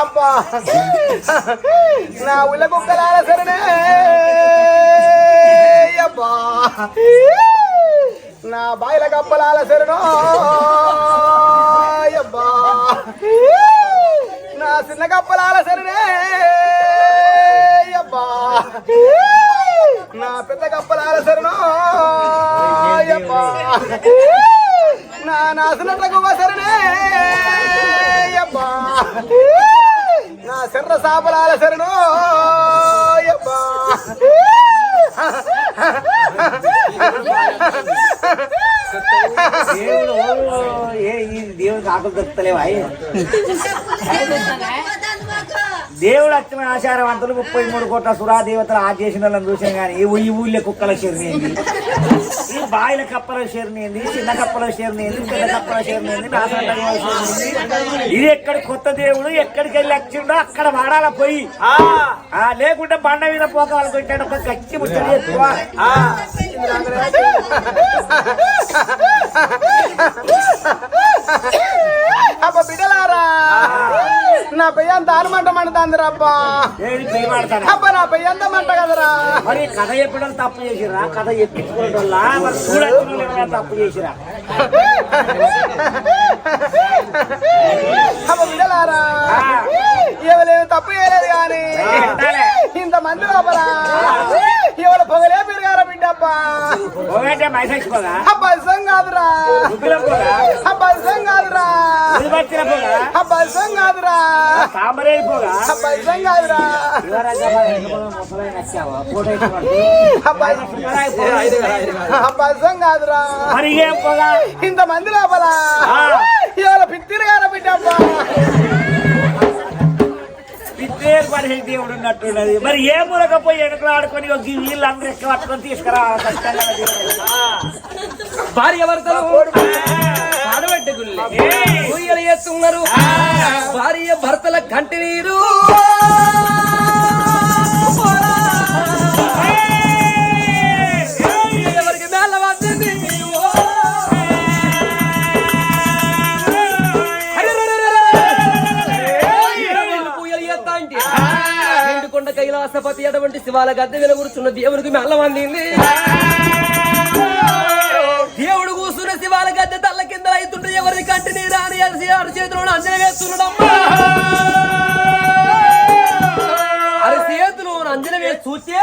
అబ్బా. నా ఉల్ల కుక్కలాల సరనే అబ్బా. నా బాయిల కప్పలాల సరణో అబ్బా. నా చిన్న కప్పలాల సరనే నా పెద్ద కప్పలాల సరణో అబ్బా నా నాశనట్ల గువ్వ సరణే అబ్బా నా శర్ర సాపలాల శరణు అబ్బా దేవుడు ఏ ఈ దేవుడికి ఆకులు దొరుకుతలేవా దేవుడు అత్యమ ఆచారవంతులు ముప్పై మూడు కోట్ల సురా దేవతలు ఆ చేసిన వాళ్ళని చూసాం కానీ ఈ ఈ ఊళ్ళో కుక్కల షేర్నేంది ఈ బాయిల కప్పల షేర్నేంది చిన్న కప్పల షేర్నేంది పెద్ద కప్పల షేర్నేంది ఇది ఎక్కడ కొత్త దేవుడు? ఎక్కడికి వెళ్ళి వచ్చిండో అక్కడ వాడాల పోయి. ఆ. లేకుంటే బండ మీద పోక వాళ్ళకి పెట్టాడు ఒక గట్టి ముచ్చట ఎక్కువ అబ్బ బిడ్డలారా నా పెయ్య అంత ఆనమంట మండుతాందిరా అబ్బా ఏది చేయబడతాను అబ్బ నా పెయ్య అంత మంట కదరా మరి కథ చెప్పడం తప్పు చేసిరా కథ చెప్పించుకోవడం వల్ల మరి చూడకుండా తప్పు చేసిరా అబ్బ బిడ్డలారా ఎవరు తప్పు చేయలేదు కానీ. ఇంత మంది లోపల. ఎవరు పొగలే పెరిగారా బిడ్డ అబ్బా ఒకటే మైసెక్స్ పోగా. అబ్బా ఇసం కాదురా. ముగ్గులం పోగా. అబ్బా ఇసం కాదురా. ఉదిపచ్చిన పోగా. అబ్బా ఇసం కాదురా. సాంబరేది పోగా. అబ్బా ఇసం కాదురా. యువరాజా మరి ఎందుకు ముసలాయన నచ్చావా? ఫోటో ఇచ్చి అబ్బా అబ్బా ఇసం కాదురా. ఇంత మంది లోపల. ఆ. ఎవరు పిత్తిరిగారా బిడ్డ అబ్బా పిత్తేరు పదిహేను దేవుడు ఉన్నట్టున్నది. మరి ఏ మూలకపోయి వెనుకలు ఆడుకొని ఒక ఈ వీళ్ళందరూ ఎక్క పట్టుకొని తీసుకురా ఖచ్చితంగా భార్య భర్తలు భార్య భర్తల కంటి నీరు. ఎండుకొండ అటువంటి శివాల గద్దె వెలుగురుచున్న దేవుడికి మెల్ల అందింది. దేవుడు కూర్చున్న శివాల గద్దె తల్ల కింద అవుతుంటే ఎవరిని కంటి నీరా అని అరిసి ఆరు అంజన వేస్తున్నాడమ్మా. చేతులు అంజన వేసి చూస్తే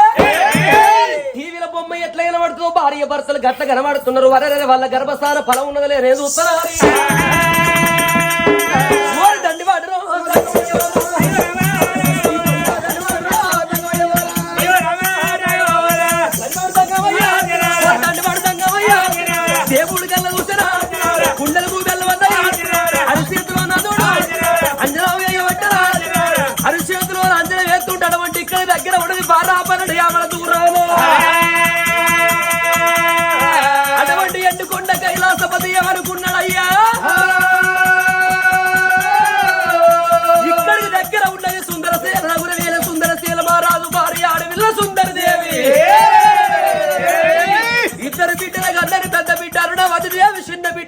టీవీల బొమ్మ ఎట్లా కనబడుతుందో భార్య భర్తలు గట్ల కనబడుతున్నారు. వరరే వాళ్ళ గర్భసార ఫలం ఉన్నది లేదు చూస్తున్నారు దండి వాడరు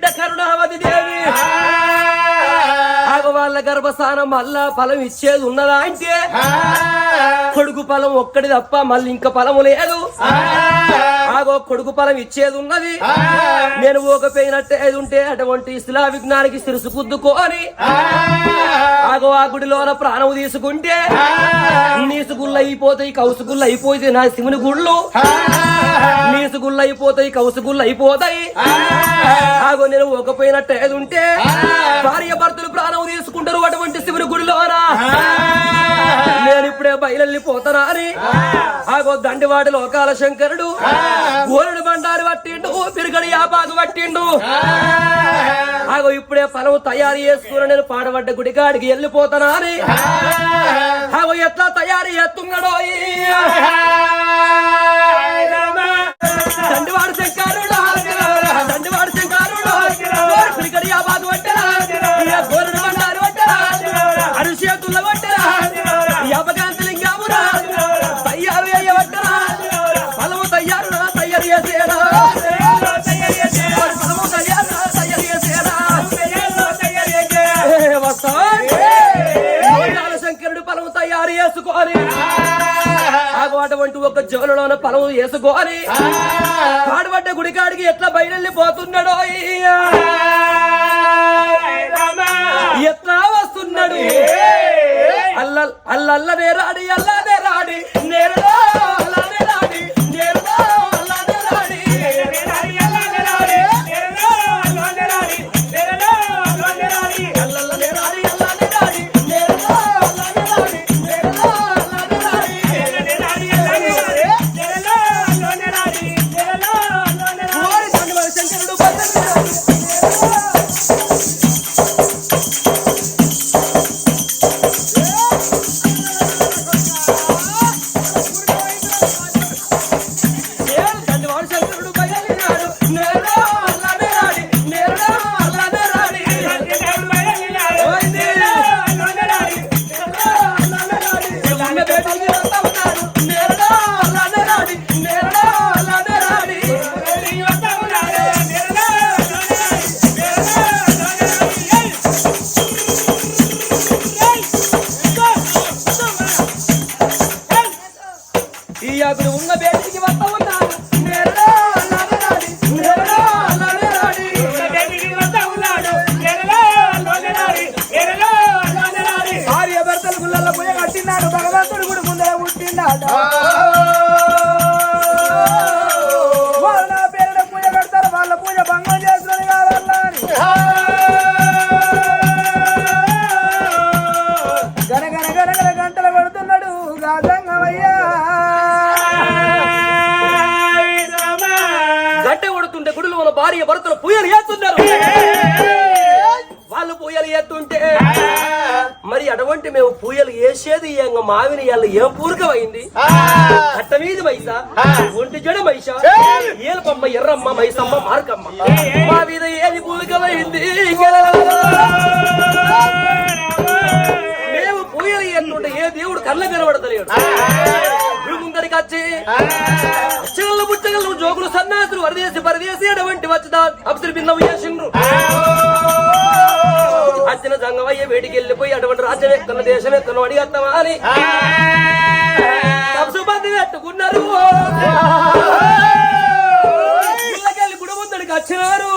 బిడ్డ కరుణావతి దేవి. వాళ్ళ గర్భస్థానం మళ్ళా ఫలం ఇచ్చేది ఉన్నదా అంటే? కొడుకు ఫలం ఒక్కటి తప్ప మళ్ళీ ఇంకా ఫలము లేదు. ఆగో కొడుకు ఫలం ఇచ్చేది ఉన్నది. నేను ఓకపోయినట్టే ఉంటే అటువంటి ఇస్లా విజ్ఞానికి సిరుసు కుద్దుకోని ఆగో ఆ గుడిలోన ప్రాణం తీసుకుంటే నీసు గుళ్ళు అయిపోతాయి కౌసు గుళ్ళు అయిపోతాయి నా శివుని గుళ్ళు. నీసు గుళ్ళు అయిపోతాయి కౌసు గుళ్ళు అయిపోతాయి ఆగో నేను ఓకపోయినట్టే ఉంటే భార్య భర్తలు బయలెళ్ళిపోతరాని ఆగో దండివాడి లోకాల శంకరుడు గోరుడు బండారు పట్టిండు పిరుగడి యాపాకు పట్టిండు. ఆగో ఇప్పుడే ఫలం తయారు చేసుకుని నేను పాడబడ్డ గుడికాడికి వెళ్ళిపోతనాని ఆగో ఎట్లా తయారు చేస్తున్నాడో దండివాడు శంకరుడు దండివాడు శంకరుడు. పిరుగడి యాపాకు పట్టరా? గోరుడు బండారు పట్టరా? అరుషేతుల చేసుకోవాలి అటువంటి ఒక జోలులోన పొలం వేసుకోవాలి. పాడుబడ్డ గుడికాడికి ఎట్లా బయలుపోతున్నాడో ఎట్లా వస్తున్నాడు? అల్లల్ అల్లల్ల రాడి అల్లా రాడి. నేను చేసేది ఎంగ మావిని ఎల్ల ఏం పూర్గమైంది? అట్ట మీద మైసా ఒంటి జడ మైసా ఏలపమ్మ ఎర్రమ్మ మైసమ్మ మార్కమ్మ. మా మీద ఏది పూర్గమైంది. మేము పూయలు ఎన్నుంటే ఏ దేవుడు కళ్ళ కనబడతలేడు ముందరికి వచ్చి అచ్చగల జోకులు సన్నాసులు వరదేసి పరదేసి అటువంటి వచ్చదా అప్సరి భిన్నమయ్యే వేడికి వెళ్ళిపోయి అటువంటి రాజ్యం ఎక్కడ దేశం ఎక్కడ అడిగేస్తామా అని పశుపతి పెట్టుకున్నారు. గుడి ముందడికి వచ్చినారు.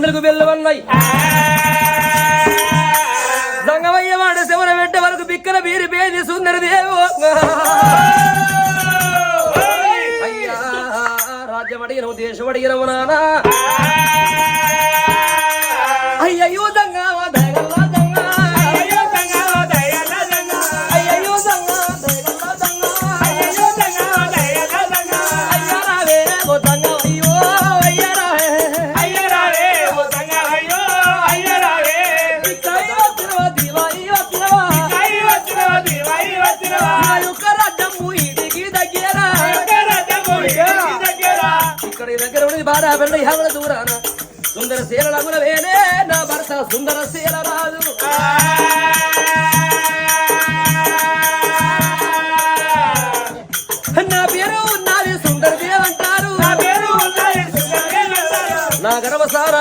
గుండెలకు వెళ్ళవన్నాయి సంగమయ్య వాడు శివర వెంట వరకు బిక్కల బీరి పేది సుందరి దేవు. రాజ్యం అడిగిన దేశం అడిగిన నానా. బిడ్డ ఎవడ దూరాన. సుందర శీలగుల వేలే నా భర్త సుందర శీల రాదు నా పేరు నాది సుందర దేవంటారు నా గర్వసార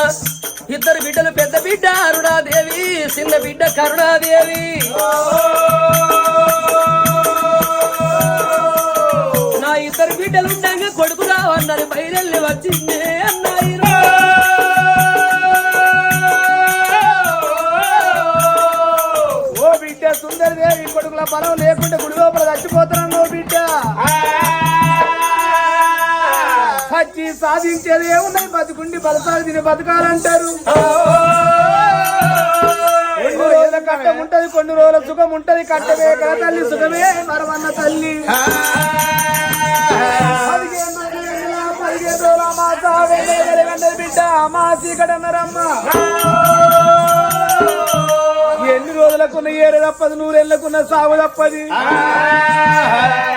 ఇద్దరు బిడ్డలు పెద్ద బిడ్డ అరుణాదేవి చిన్న బిడ్డ కరుణాదేవి. నా ఇద్దరు బిడ్డలు ఉండగా కొడుకు రావన్నారు బయలు వచ్చింది. కొడుకుల బలం లేకుంటే గుడి లోపల చచ్చిపోతున్నాను ఓ బిడ్డ చచ్చి సాధించేది ఏమున్నాయి బతుకుండి బలసాలు తిని బతకాలంటారు కొన్ని రోజుల కట్టం ఉంటది కొన్ని రోజుల సుఖం ఉంటది కట్టమే కదా తల్లి సుఖమే మరమన్న తల్లి పదిహేను రోజుల పదిహేను రోజుల బిడ్డ మా చీకటన్నరమ్మ రోజులకున్న ఏరు తప్పదు నూరెళ్ళకున్న సాగు తప్పది.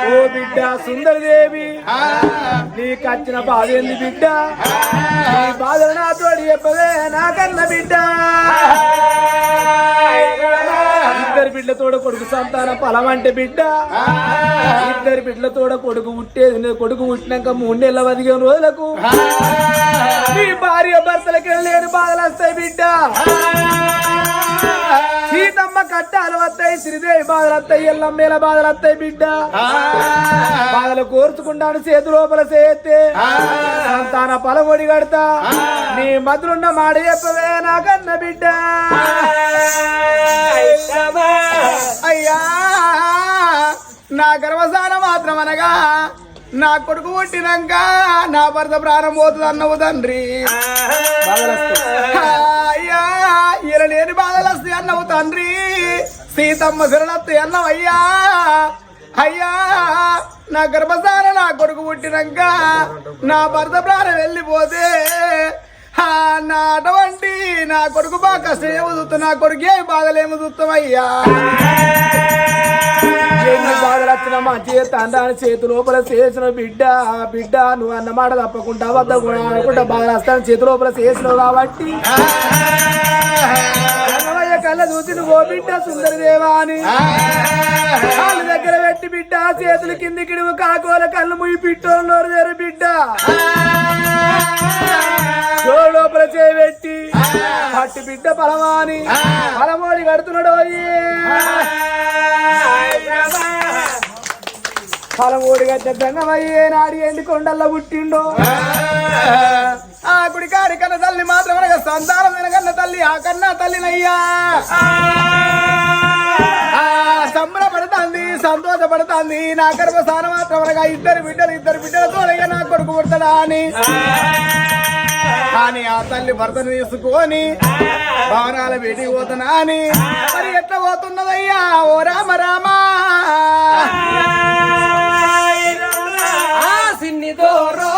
ఓ బిడ్డ సుందరదేవి నీకు వచ్చిన బాధ ఏంది బిడ్డ? నీ బాధలు నాతోడి చెప్పవే నాకన్న బిడ్డ. ఇద్దరు బిడ్డతోడ కొడుకు సంతానం ఫలం అంటే బిడ్డ. ఇద్దరు బిడ్డలతోడ కొడుకు పుట్టేది. కొడుకు పుట్టినాక మూడేళ్ళ పదిహేను రోజులకు. నీ భార్య భర్తలకి లేని బాధలు వస్తాయి బిడ్డ. సీతమ్మ కట్టాలు వస్తాయి శ్రీదేవి బాధలు వస్తాయి ఎల్లమ్మేల బాధలు వస్తాయి బిడ్డ. బాధలు కోర్చుకుంటాను చేతి లోపల చేస్తే. సంతాన పొలగొడి కడతా. నీ మధురున్న మాట చెప్పవే నాకన్న బిడ్డ. అయ్యా నా గర్వసాన మాత్రం అనగా నా కొడుకు పుట్టినాక నా భర్త ప్రాణం పోతుంది అన్నవు తండ్రి. అయ్యా ఇలా లేని బాధలు వస్తాయి అన్నవు తండ్రి. సీతమ్మ శరణత్తి అన్నవు అయ్యా అయ్యా నా గర్భసార నా కొడుకు పుట్టినాక నా భర్త ప్రాణం వెళ్ళిపోతే నా అటువంటి నా కొడుకు బాగా కష్టం ఏమో చూస్తా నా కొడుకు ఏ బాధలేమో చూస్తామయ్యా ఎన్ని బాధలు వచ్చినా మా చేత చేతి లోపల చేసిన బిడ్డ బిడ్డ నువ్వు అన్న మాట తప్పకుండా వద్ద అనుకుంటా బాధలు వస్తాను చేతి లోపల చేసినావు కాబట్టి. కళ్ళ చూసి నువ్వు బిడ్డ సుందరదేవా అని. కాళ్ళ దగ్గర పెట్టి బిడ్డ చేతులు కిందికి నువ్వు కాకోల కళ్ళు ముయ్యి పిట్టోలు నోరు తెరు బిడ్డ. జోడు లోపల చేయబెట్టి పట్టి బిడ్డ పలమాని పలమోడి కడుతున్నాడు పలమూడి గడ్డ దంగమయ్యే నాడి ఎండి కొండల్లో పుట్టిండో? ఆ గుడి కాడి కన్న తల్లి మాత్రమే సంతానం వినగన్న తల్లి ఆ కన్నా తల్లినయ్యా. ఆ, సంబరపడుతుంది సంతోషపడుతుంది నా గర్భస్థానం మాత్రమనగా ఇద్దరు బిడ్డలు ఇద్దరు బిడ్డలతో నా కొడుకు పుడతాడా అని. కానీ ఆ తల్లి భర్తను తీసుకొని భవనాల బయటికి పోతున్నా అని. మరి ఎట్లా పోతున్నదయ్యా? ఓ రామ రామా. ఆ. సిన్ని దోరో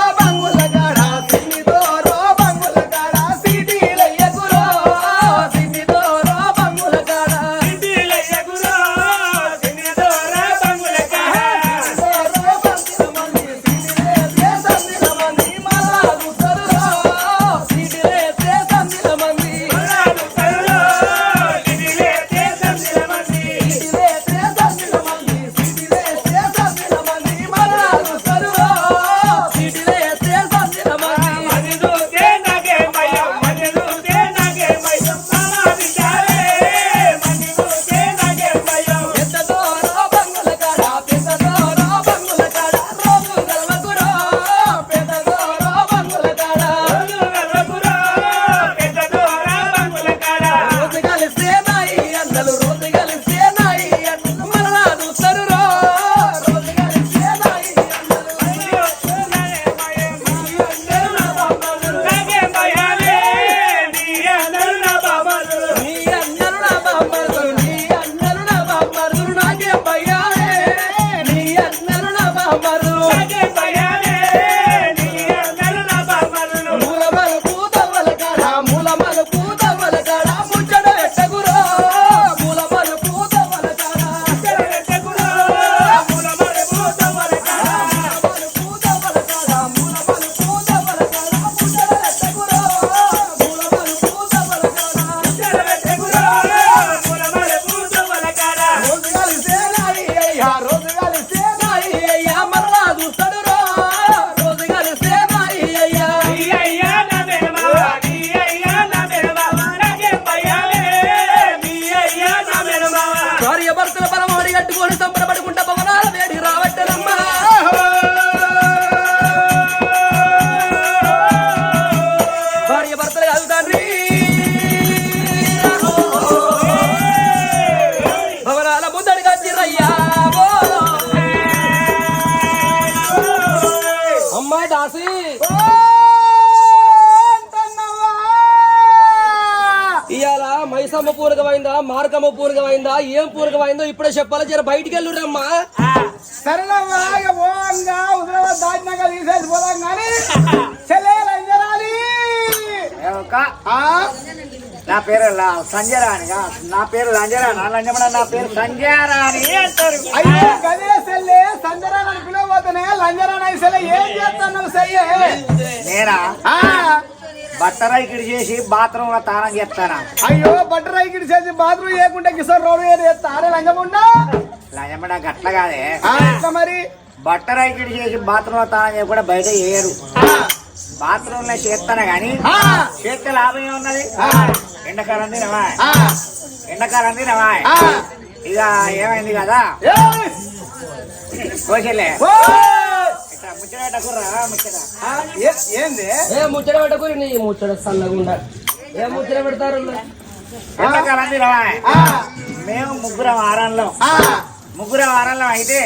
పూరకమైందా మార్కమ్మ పూరకమైందా ఏం పూరకమైందో ఇప్పుడే చెప్పాలి. జర బయటికి వెళ్ళురమ్మా సరేనమ్మా పోంగా హుజరాబాద్ దాటినాక తీసేసి పోదాం కానీ నా పేరు లా- సంజయరాణిగా నా పేరు లంజరాణి లంజమణ నా పేరు సంజయరాణి అంటారు. అయ్యో గదే సెల్లే సంజరాన్ అని పిలవబోతేనే లంజరాన్ అయి సెల్లె ఏం చేస్తున్నావు సెల్లె నేనా? ఆ, బట్టరైకిడి చేసి బాత్రూమ్లో తానం చేస్తానా? అయ్యో బట్టర్ ఐకిడి చేసి బాత్రూమ్ చేయకుండా కిషోర్ రోడ్ మీద చేస్తా. అరే లంజముండా లంజమణ గట్ల కాదే. మరి? బట్టరైకిడి చేసి బాత్రూమ్లో తానం చేయకుండా బయట చేయరు. బాత్రూమ్లో చేస్తాను గాని? చేస్తే లాభం ఏమున్నది? ఎండాకాలం తినవా ఎండాకాలం తినవా. ఇక ఏమైంది కదా! కోసలే ఏంది? ఏ ముచ్చట పెట్టకూరి నీ ముచ్చట సల్లగుండా ఏ ముచ్చట పెడతారు మేము ముగ్గురం వారంలో ఆ, ముగ్గురం వారంలో అయితే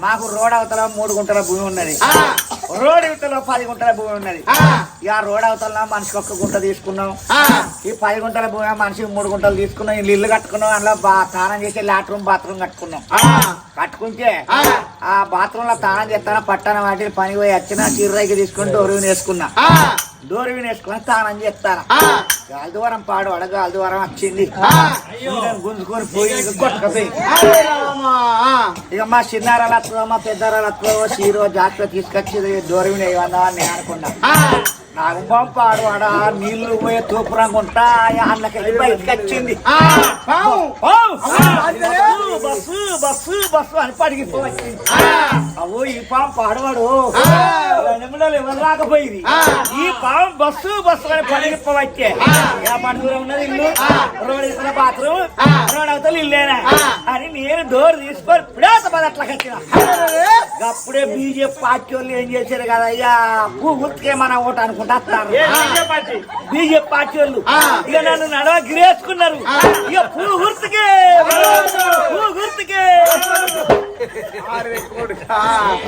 మాకు రోడ్ అవతల మూడు గుంటల భూమి ఉన్నది. ఆ, రోడ్ అవతల పది గుంటల భూమి ఉన్నది. ఆ, ఇక రోడ్ అవతల మనిషికి ఒక్క గుంట తీసుకున్నాం. ఈ పది గుంటల భూమి మనిషికి మూడు గుంటలు తీసుకున్నాం. ఇల్లు ఇల్లు కట్టుకున్నాం. అందులో స్నానం చేసి లాట్రూమ్ బాత్రూమ్ కట్టుకున్నాం. కట్టుకుంటే ఆ. బాత్రూమ్లో స్నానం చేస్తాను పట్టణ వాటిని పని పోయి వచ్చిన చిర్రైకి తీసుకుని డోరువిని వేసుకున్నా. ఆ, డోరువిని వేసుకుని స్నానం చేస్తాను ఆ, గాలిద్వారం పాడు అడగ గాలిద్వారం వచ్చింది. గుంజుకొని పోయి కొట్టుకపోయి. ఇక మా చిన్నారాలు వస్తుందో మా పెద్దరాలు వస్తుందో చీరో జాతర తీసుకొచ్చి డోరువిని వేయవన్నా అని నేను అనుకున్నా. నాకు పంపాడు ఆడ నీళ్ళు పోయే తూపు రంగు ఉంటా అన్నకెళ్ళి బయటకు వచ్చింది. బస్సు బస్సు బస్సు అని పడిగిపోవచ్చింది ఆ, అవో ఈ పాము పాడవాడు. నిమిడాలు ఎవరు రాకపోయింది. ఈ పాము బస్సు బస్సు అని పడిగిపోవచ్చే. ఏమంట దూరం ఉన్నది ఇల్లు? రోడ్ ఇస్తున్న బాత్రూమ్. రోడ్ అవతల ఇల్లేనా. అని నేను డోర్ తీసుకొని పిడాత పదట్లకి వచ్చిన. అప్పుడే బీజేపీ పార్టీ వాళ్ళు ఏం చేశారు కదా అయ్యా పూ గుర్తుకే మన ఓటు అనుకుంటా వస్తారు బీజేపీ పార్టీ? వాళ్ళు. ఇక నన్ను నడవ గిరేసుకున్నారు ఇక పూ గుర్తుకే. పూ గుర్తుకే.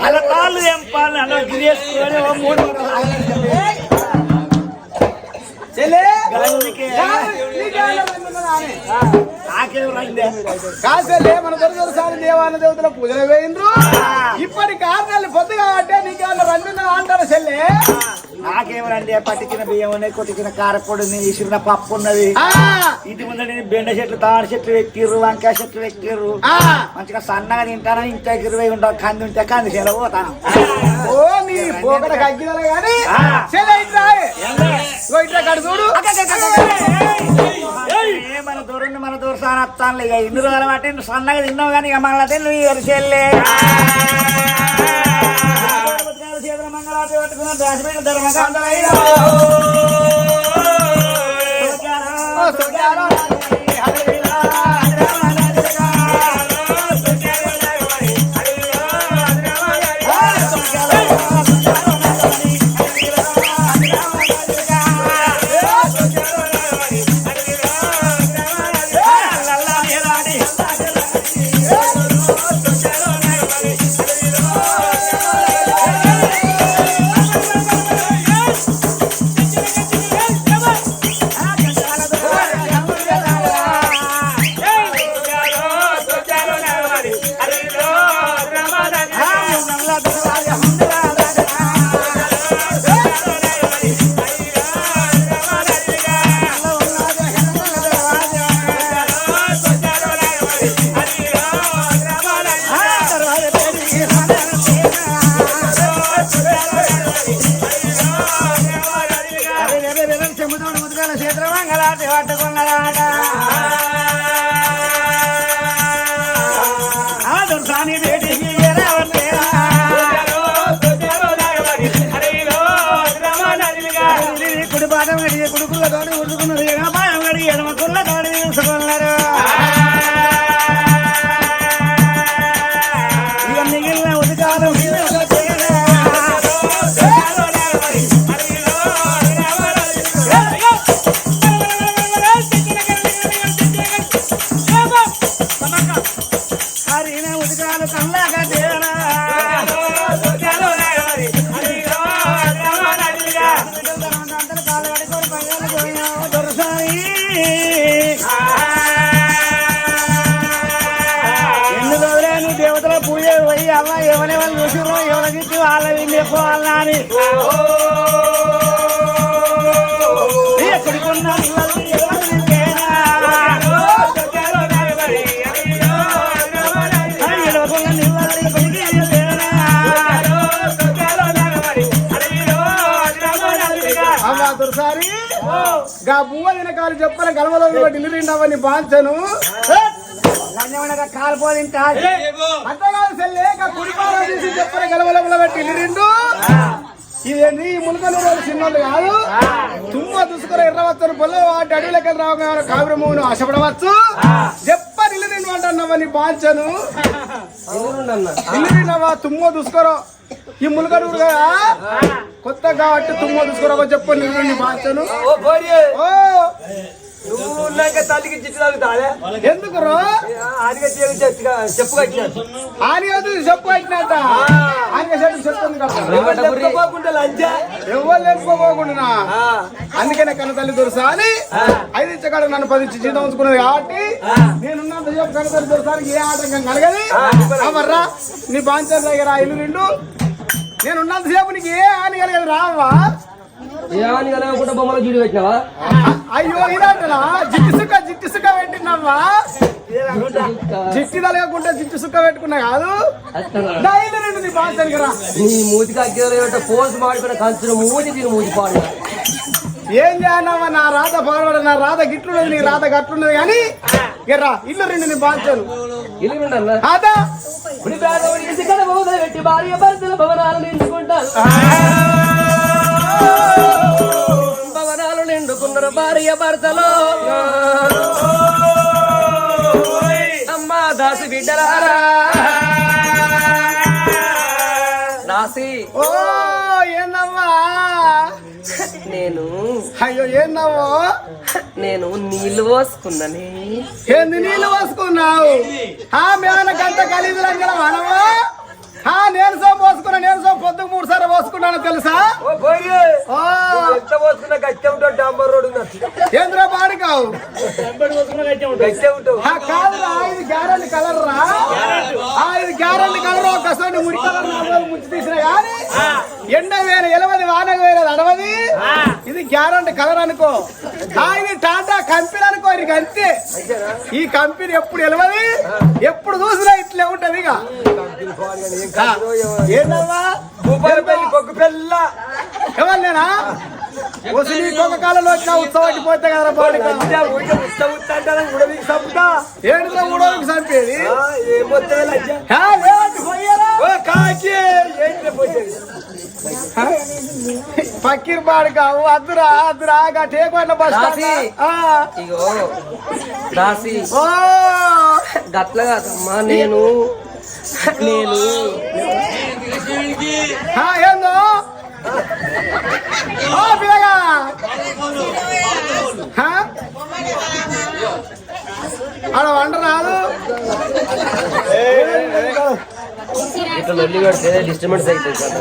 అలా తాళ్ళు ఏం పాలు నడవ గిరేసుకొని చెల్లె, నానే? నాకేం రండి. చెల్లె, మన దొరదొరసారి దేవాన దేవతల పూజలు వేయిండ్రు. ఇప్పటి కారణాలు పొద్దు కాబట్టి నీకేమన్నా రంగున్నా అంటారు చెల్లె. నాకేం రండి పట్టించిన బియ్యం ఉన్నాయి కొట్టించిన కారపొడి ఉంది ఇసిన పప్పు ఉన్నది. ఆ, ఇంటి ముందర బెండ చెట్లు తాడి చెట్లు ఎక్కిర్రు వంకాయ చెట్లు ఎక్కిర్రు. మంచిగా సన్నగా తింటాను ఇంత ఇరవై ఉంటావు కంది ఉంటే కంది చేల పోతాను. ఓ నీ పోకడ కగ్గిదల గాని ఆ. చెల్లె ఇట్లా ఇట్లా కడు చూడు. మన దూరం మన దూరం సార్ వస్తాను ఇక ఇన్ని రోజులు బట్టి నువ్వు సన్నగా తిన్నావు కానీ ఇక మళ్ళీ నువ్వు చెల్లే చేతుల మంగళారతి పట్టుకున్న దాచిపెట్టిన ధర్మకాంతలయ్యా. ఓ, గా బువ్వ దినకాలు చెప్పని గలవలో ఢిల్లీ నిండవని బాంచను అంతేకాదు సెల్లే గా కుడిపాల తీసి చెప్పని గలవలో పెట్టి ఇల్లు నిండు ఇదేంటి ఈ ములకలు రోజు చిన్నోళ్ళు కాదు. తుమ్మ దుసుకుర ఎర్రవచ్చని పొల్ల వాటి అడవిలోకి రావు ఆశపడవచ్చు? చెప్ప నిండు అంటున్నావని బాంచను ఇల్లు నిండవా తుమ్మ దుసుకురో. ఈ ములకనూరు కదా కొత్త కాబట్టి తుమ్మ దుసుకురవ చెప్ప నిల్లు నీ బాంచను ఓ పోరి. ఓ! నువ్వు ఉన్నాక తల్లికి చిట్టు తాగుతాడే ఎందుకు చెప్పు చెప్పు చెట్టు చెప్తుంది కదా ఎవరు లేకపోకుండా అందుకనే కన్న తల్లి దొరుసా అని ఐదు ఇచ్చగాడు నన్ను పది జీతం ఉంచుకున్నది కాబట్టి నేనున్నంత సేపు కన్న తల్లి దొరసానికి ఏ ఆటంకం కలగది. అవర్రా నీ బాంచర్ దగ్గర ఇల్లు నిండు. నేనున్నంత సేపు నీకు ఏ హాని కలిగదు రావా? ఏమని కలగకుండా బొమ్మలు చూడి పెట్టినావా? అయ్యో ఇదంటనా? జిట్టి సుక్క జిట్టి సుక్క పెట్టినమ్మా జిట్టి తలగకుండా జిట్టి సుక్క పెట్టుకున్నా కాదు. ఇల్లు నిండు నీ బాంచర్ రా. నీ మూతికి అగ్గేట పోస్ట్ మాడిపోయిన కంచున మూతి తిని మూతి పాడు. ఏం చేయాలమ్మా? నా రాత పాడబడ నా రాత గిట్లున్నది నీ రాత గట్లున్నది కానీ ఎర్రా ఇల్లు రెండు నీ బాంచను ఇల్లుండన్న అదా పెట్టి భార్య భర్తల భవనాలు నిండుకుంటారు. భవనాలు నిండుకున్నారు భార్య భర్తలు. అమ్మా దాసి బిడ్డలారా దాసి. ఓ ఏందమ్మా నేను అయ్యో ఏందమ్మో నేను నీళ్ళు పోసుకున్నని. ఏంది నీళ్ళు పోసుకున్నావు? ఆ మేనకంత ఖరీదు రంగల మనము నేను సో పోసుకున్నా నేను సో పొద్దుకు మూడు సార్లు పోసుకున్నాను తెలుసా? పోసుకున్నా గట్టె ఉంటావు డాంబర్ రోడ్ ఏంద్రా ఉంటావు. ఆ కాదురా ఇది గ్యారెంటీ కలర్ రా. ఆ ఇది గ్యారెంటీ కలర్ ఒకసారి ముడి కలర్ ముంచి తీసిన కానీ ఎండ వేల ఎలవది వాన వేల అడవది ఇది గ్యారెంటీ కలర్ అనుకో. ఇది టాటా కంపెనీ అనుకో ఇది అంతే. ఈ కంపెనీ ఎప్పుడు ఎలవది? ఎప్పుడు చూసినా ఇట్లే ఉంటది ఇక. ఏందమ్మా ఎవరినేనా? వచ్చిన ఉత్సవానికి పోతే కదా చంపేది లేవండి, పోయారా? పక్కీర్ పాడుకావు అద్దురా అద్దురా టేకోట్ల బస్. ఇగో దాసి. ఓ. గట్ల కాదమ్మా నేను నేను. ఏందో? పిల్లగా? ఆడ వంట రాదు. ఇట్లా లొల్లి డిస్టర్బెన్స్ అవుతుంది కదా.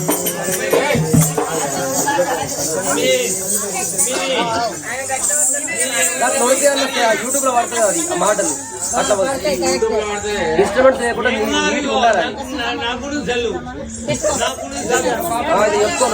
నీరతి యూట్యూబ్లో పడుతుంది అది ఆ మాటలు. అట్లా డిస్టర్బెన్స్ లేకుండా నీట్గా ఉండాలి? అది ఎక్కువ